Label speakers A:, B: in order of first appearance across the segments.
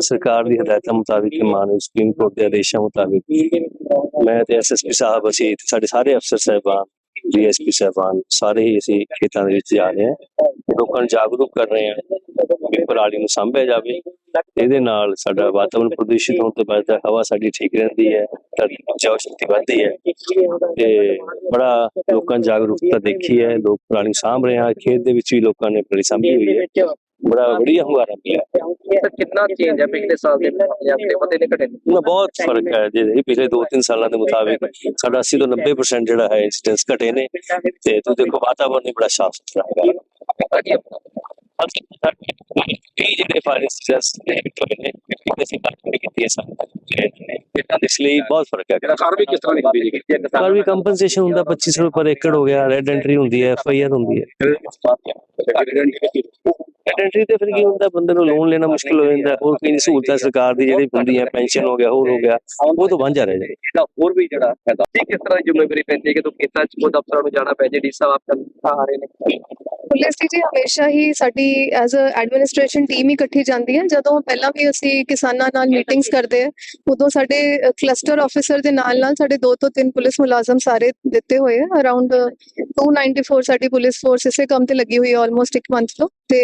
A: ਸਰਕਾਰ ਦੀ ਹਦਾਇਤਾਂ ਮੁਤਾਬਿਕ ਤੇ ਮਾਨਯੋਗ ਸੁਪਰੀਮ ਕੋਰਟ ਦੇ ਆਦੇਸ਼ਾਂ ਮੁਤਾਬਿਕ ਮੈਂ ਤੇ ਐਸਐਸਪੀ ਸਾਹਿਬ ਅਸੀਂ ਤੇ ਸਾਡੇ ਸਾਰੇ ਅਫਸਰ ਸਾਹਿਬਾਨ, ਡੀਐਸਪੀ ਸਾਹਿਬਾਨ, ਸਾਰੇ ਹੀ ਅਸੀਂ ਖੇਤਾਂ ਦੇ ਵਿੱਚ ਜਾ ਰਹੇ ਹਾਂ ਲੋਕਾਂ ਨੂੰ ਜਾਗਰੂਕ ਕਰ ਰਹੇ ਹਾਂ ਕਿ ਪਰਾਲੀ ਨੂੰ ਸਾਂਭਿਆ ਜਾਵੇ। ਇਹਦੇ ਨਾਲ ਸਾਡਾ ਵਾਤਾਵਰਣ ਪ੍ਰਦੂਸ਼ਿਤ ਹੋਣ ਤੋਂ ਬਚਦਾ ਹਵਾ ਸਾਡੀ ਠੀਕ ਰਹਿੰਦੀ ਹੈ, ਧਰਤੀ ਦੀ ਸ਼ਕਤੀ ਵੱਧਦੀ ਹੈ ਤੇ ਬੜਾ ਲੋਕਾਂ ਜਾਗਰੂਕਤਾ ਦੇਖੀ ਹੈ, ਲੋਕ ਪਰਾਲੀ ਸਾਂਭ ਰਹੇ ਆ ਖੇਤ ਦੇ ਵਿੱਚ ਵੀ ਲੋਕਾਂ ਨੇ ਪਰਾਲੀ ਸਾਂਭੀ ਹੋਈ ਹੈ। ਬੜਾ ਵਧੀਆ ਹੁੰਗਾਰਾ ਮਿਲਿਆ
B: ਸਰ ਕਿੰਨਾ ਚੇਂਜ ਹੈ ਪਿਛਲੇ ਸਾਲ ਦੇ ਜਾਂ ਤੇ ਵਧੇ ਨੇ ਘਟੇ ਨੇ
A: ਬਹੁਤ ਫ਼ਰਕ ਹੈ ਜੇ ਇਹ ਪਿਛਲੇ 2-3 ਸਾਲਾਂ ਦੇ ਮੁਤਾਬਿਕ ਸਾਡਾ 80 ਤੋਂ 90% ਜਿਹੜਾ ਹੈ ਇਨਸੀਡੈਂਸ ਘਟੇ ਨੇ ਤੇ ਤੁਸੀਂ ਦੇਖੋ ਵਾਤਾਵਰਨ ਵੀ ਬੜਾ ਸਾਫ਼ ਸੁਥਰਾ ਹੈਗਾ ਜਿਹੜੇ ਫਾਇਰ ਇਨਸੀਡੈਂਸ ਨੇ ਨੇ ਘੱਟ ਨਹੀਂ ਕੀਤੀ ਹੈ ਸਾਰੇ ਇਸ ਲਈ ਬਹੁਤ ਫ਼ਰਕ ਹੈ
B: ਸਰਕਾਰ ਵੀ ਕਿਸ ਤਰ੍ਹਾਂ ਦੀ ਹੁੰਦੀ ਹੈ
A: ਪਰ ਵੀ ਕੰਪਨਸੇਸ਼ਨ ਹੁੰਦਾ 2500 ਰੁਪਏ ਪਰ ਏਕੜ ਹੋ ਗਿਆ ਰੈਡ ਐਂਟਰੀ ਹੁੰਦੀ ਹੈ ਐਫ ਆਈ ਆਰ ਹੁੰਦੀ ਹੈ ਐਂਟਰੀ ਤੇ ਫਿਰ ਕੀ ਹੁੰਦਾ? ਬੰਦੇ ਨੂੰ ਲੋਨ ਲੈਣਾ ਮੁਸ਼ਕਲ ਹੋ ਜਾਂਦਾ। ਹੋਰ ਕਈ ਸਹੂਲਤਾਂ ਸਰਕਾਰ ਦੀ ਜਿਹੜੀ ਹੁੰਦੀ ਹੈ ਪੈਨਸ਼ਨ ਹੋ ਗਿਆ ਹੋਰ ਹੋ ਗਿਆ ਉਹ ਤੋਂ ਵਾਂਝਾ ਰਹਿ ਜਾਂਦਾ
B: ਇਹਦਾ ਹੋਰ ਵੀ ਜਿਹੜਾ ਫਾਇਦਾ। ਇਹ ਕਿਸ ਤਰ੍ਹਾਂ ਦੀ ਜ਼ਿੰਮੇਵਾਰੀ ਪੈਂਦੀ ਹੈ ਕਿ ਤੂੰ ਖੇਤਾਂ 'ਚ ਖੁਦ ਅਫਸਰਾਂ ਨੂੰ ਜਾਣਾ ਪੈ ਜੇ ਡੀ ਸਾਹਿਬ ਆਪ ਆ ਰਹੇ ਨੇ।
C: ਪੁਲਿਸ ਜੀ ਹਮੇਸ਼ਾ ਹੀ ਸਾਡੀ ਐਜ਼ ਅ ਐਡਮਿਨਿਸਟ੍ਰੇਸ਼ਨ ਟੀਮ ਹੀ ਇਕੱਠੀ ਜਾਂਦੀ ਹੈ। ਜਦੋਂ ਪਹਿਲਾਂ ਵੀ ਅਸੀਂ ਕਿਸਾਨਾਂ ਨਾਲ ਮੀਟਿੰਗਸ ਕਰਦੇ ਆ ਉਦੋਂ ਸਾਡੇ ਕਲਸਟਰ ਆਫੀਸਰ ਦੇ ਨਾਲ ਨਾਲ ਸਾਡੇ ਦੋ ਤੋਂ ਤਿੰਨ ਪੁਲਿਸ ਮੁਲਾਜ਼ਮ ਸਾਰੇ ਦਿੱਤੇ ਹੋਏ ਆ। ਅਰਾਊਂਡ 294 ਸਾਡੀ ਪੁਲਿਸ ਫੋਰਸ ਇਸੇ ਕੰਮ ਤੇ ਲੱਗੀ ਹੋਈ ਹੈ ਆਲਮੋਸਟ ਇੱਕ ਮੰਥ ਤੋਂ। ਤੇ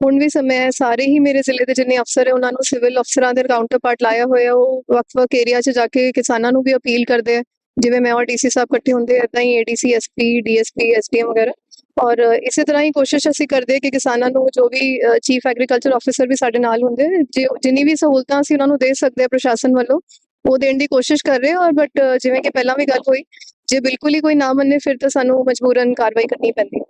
C: ਹੁਣ ਵੀ ਸਮੇਂ ਹੈ, ਸਾਰੇ ਹੀ ਮੇਰੇ ਜ਼ਿਲ੍ਹੇ ਦੇ ਜਿੰਨੇ ਅਫਸਰ ਹੈ, ਉਹਨਾਂ ਨੂੰ ਸਿਵਲ ਅਫਸਰਾਂ ਦੇ ਕਾਊਂਟਰ ਪਾਰਟ ਲਾਇਆ ਹੋਇਆ ਉਹ ਵੱਖ-ਵੱਖ ਏਰੀਆ 'ਚ ਜਾ ਕੇ ਕਿਸਾਨਾਂ ਨੂੰ ਵੀ ਅਪੀਲ ਕਰਦੇ ਆ ਜਿਵੇਂ ਮੈਂ ਔਰ ਡੀਸੀ ਸਾਹਿਬ ਇਕੱਠੇ ਹੁੰਦੇ, ਏਦਾਂ ਹੀ ਏਡੀਸੀ ਐਸਪੀ ਡੀਐਸਪੀ ਐਸਡੀਐਮ ਵਗੈਰਾ। ਔਰ ਇਸੇ ਤਰ੍ਹਾਂ ਹੀ ਕੋਸ਼ਿਸ਼ ਅਸੀਂ ਕਰਦੇ ਕਿ ਕਿਸਾਨਾਂ ਨੂੰ ਜੋ ਵੀ ਚੀਫ ਐਗਰੀਕਲਚਰ ਆਫੀਸਰ ਵੀ ਸਾਡੇ ਨਾਲ ਹੁੰਦੇ ਜੇ ਜਿੰਨੀ ਵੀ ਸਹੂਲਤਾਂ ਅਸੀਂ ਉਹਨਾਂ ਨੂੰ ਦੇ ਸਕਦੇ ਆ ਪ੍ਰਸ਼ਾਸਨ ਵੱਲੋਂ, ਉਹ ਦੇਣ ਦੀ ਕੋਸ਼ਿਸ਼ ਕਰ ਰਹੇ ਔਰ ਬਟ ਜਿਵੇਂ ਕਿ ਪਹਿਲਾਂ ਵੀ ਗੱਲ ਹੋਈ, ਜੇ ਬਿਲਕੁਲ ਹੀ ਕੋਈ ਨਾ ਮੰਨੇ, ਫਿਰ ਤਾਂ ਸਾਨੂੰ ਮਜਬੂਰਨ ਕਾਰਵਾਈ ਕਰਨੀ ਪੈਂਦੀ